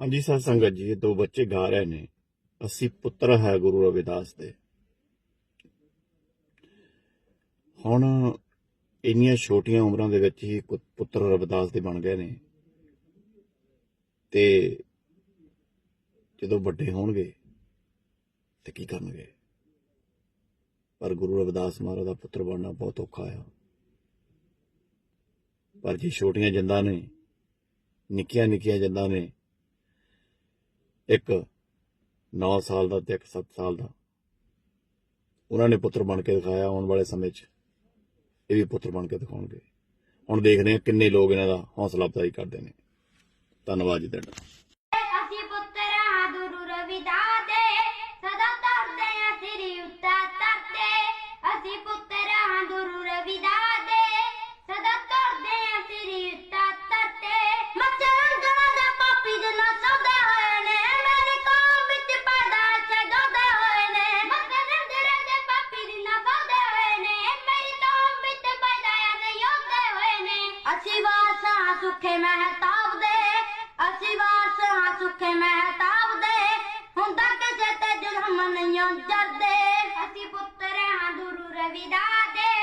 ਹਾਂਜੀ ਸਾਧ ਸੰਗਤ ਜੀ ਇਹ ਦੋ ਬੱਚੇ ਗਾ ਰਹੇ ਨੇ। ਅਸੀਂ ਪੁੱਤਰ ਹੈ ਗੁਰੂ ਰਵਿਦਾਸ ਦੇ। ਹੁਣ ਇੰਨੀਆਂ ਛੋਟੀਆਂ ਉਮਰਾਂ ਦੇ ਵਿੱਚ ਹੀ ਪੁੱਤਰ ਰਵਿਦਾਸ ਦੇ ਬਣ ਗਏ ਨੇ। ਤੇ ਜਦੋਂ ਵੱਡੇ ਹੋਣਗੇ, ਤੇ ਕੀ ਕਰਨਗੇ? ਪਰ ਗੁਰੂ ਰਵਿਦਾਸ ਮਹਾਰਾਜ ਦਾ ਪੁੱਤਰ ਬਣਨਾ ਬਹੁਤ ਔਖਾ ਆ। ਪਰ ਜੀ ਛੋਟੀਆਂ ਜੰਦਾਂ ਨੇ ਨਿੱਕੀਆਂ ਨਿੱਕੀਆਂ ਜੰਦਾਂ ਨੇ ਇੱਕ 9 ਸਾਲ ਦਾ ਤੇ ਇੱਕ 7 ਸਾਲ ਦਾ। ਉਹਨਾਂ ਨੇ ਪੁੱਤਰ ਬਣ ਕੇ ਦਿਖਾਇਆ ਆਉਣ ਵਾਲੇ ਸਮੇਂ 'ਚ। ਇਹ ਵੀ ਪੁੱਤਰ ਬਣ ਕੇ ਦਿਖਾਉਣਗੇ। ਹੁਣ ਦੇਖਦੇ ਹਾਂ ਕਿੰਨੇ ਲੋਕ ਇਹਨਾਂ ਦਾ ਹੌਸਲਾ ਅਫਜ਼ਾਈ ਕਰਦੇ ਨੇ। ਧੰਨਵਾਦ ਜੀ ਤੁਹਾਡਾ। ਅਸੀਂ ਵਾਸਾਂ ਸੁਖੇ ਮਹਤਾਬ ਦੇ ਅਸੀਂ ਵਾਸਾਂ ਸੁਖੇ ਮਹਤਾਬ ਦੇ ਹੁੰਦਾ ਕਿਸੇ ਤੇ ਜ਼ੁਲਮ ਨਹੀਂ ਜਰਦੇ। ਅਸੀਂ ਪੁੱਤਰ ਹਾਂ ਗੁਰੂ ਰਵਿਦਾਸ ਦੇ।